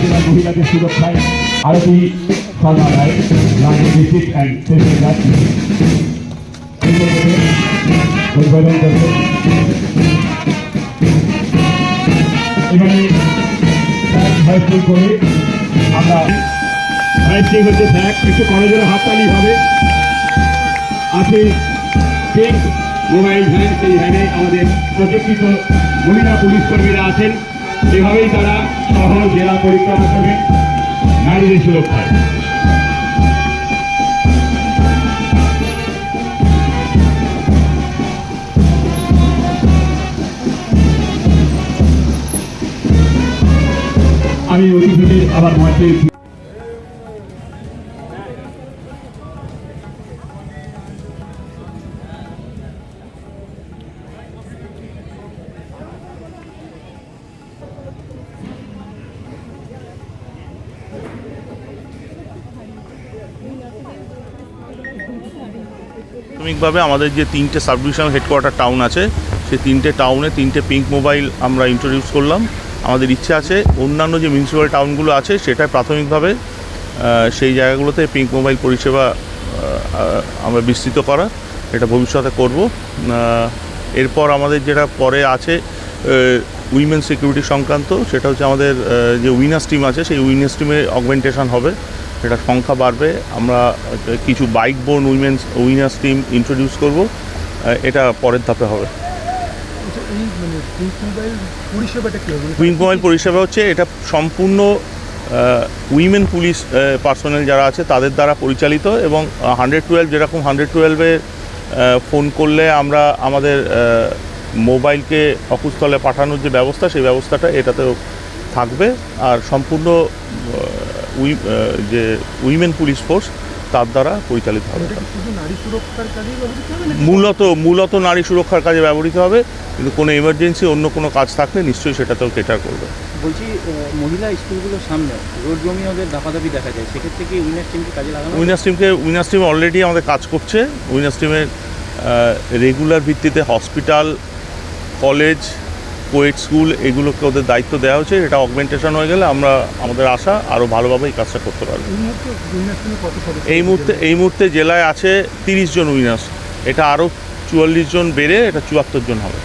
জেলার মহিলাদের সুরক্ষায় আরতি সন্ধ্যায় লাইন ডিস্ট্রিক্ট অ্যান্ড স্পেশাল উদ্বোধন করবে এখানে হাইস্কুল করে আমরা হাইস্কুল হচ্ছে স্যাক একটু কলেজের মোবাইল ভ্যান সেই ভ্যানে আমাদের প্রশিক্ষিত মহিলা পুলিশ কর্মীরা আছেন, এভাবেই তারা শহর, জেলা পরিক্রমা করবেন নারীদের সুরক্ষায়। আমি অতিথিদের আবার মঞ্চে প্রাথমিকভাবে আমাদের যে তিনটে সাব ডিভিশনাল হেডকোয়ার্টার টাউন আছে, সেই তিনটে টাউনে তিনটে পিঙ্ক মোবাইল আমরা ইন্ট্রোডিউস করলাম। আমাদের ইচ্ছে আছে অন্যান্য যে মিউনিসিপ্যাল টাউনগুলো আছে সেটায় প্রাথমিকভাবে সেই জায়গাগুলোতে পিঙ্ক মোবাইল পরিষেবা আমরা বিস্তৃত করা, এটা ভবিষ্যতে করব। এরপর আমাদের যেটা পরে আছে উইমেন সিকিউরিটি সংক্রান্ত, সেটা হচ্ছে আমাদের যে উইনার্স টিম আছে, সেই উইনার্স টিমে অগমেন্টেশন হবে। সেটা সংখ্যা বাড়বে। আমরা কিছু bike born women's winners team introduce করব এটা পরের ধাপে হবে। আচ্ছা মানে পিঙ্ক মোবাইল মোবাইল পরিষেবা হচ্ছে এটা সম্পূর্ণ উইমেন পুলিশ পার্সোনাল যারা আছে তাদের দ্বারা পরিচালিত এবং হান্ড্রেড টুয়েলভ যেরকম হান্ড্রেড টুয়েলভে ফোন করলে আমরা আমাদের মোবাইলকে অকুস্থলে পাঠানোর যে ব্যবস্থা সেই ব্যবস্থাটা এটাতেও থাকবে আর সম্পূর্ণ উই যে উইমেন পুলিশ ফোর্স তার দ্বারা পরিচালিত হবে। মূলত মূলত নারী সুরক্ষার কাজে ব্যবহৃত হবে কিন্তু কোনো এমার্জেন্সি অন্য কোনো কাজ থাকলে নিশ্চয়ই সেটাতেও কেটার করবে। বলছি মহিলা স্কুলগুলোর সামনে রোড জমি ওদের দাপাদাপি দেখা যায় সেক্ষেত্রে কি উইনার টিমকে কাজে লাগানো? উইনার্স টিমকে উইনার্স টিম অলরেডি আমাদের কাজ করছে। উইনার্স টিমের রেগুলার ভিত্তিতে হসপিটাল কলেজ কোয়েট স্কুল এগুলোকে ওদের দায়িত্ব দেওয়া হয়েছে, এটা অগমেন্টেশন হয়ে গেলে আমরা, আমাদের আশা আরও ভালোভাবে এই কাজটা করতে পারব। এই মুহূর্তে এই মুহূর্তে জেলায় আছে তিরিশ জন উইনার্স, এটা আরও চুয়াল্লিশ জন বেড়ে এটা চুয়াত্তর জন হবে।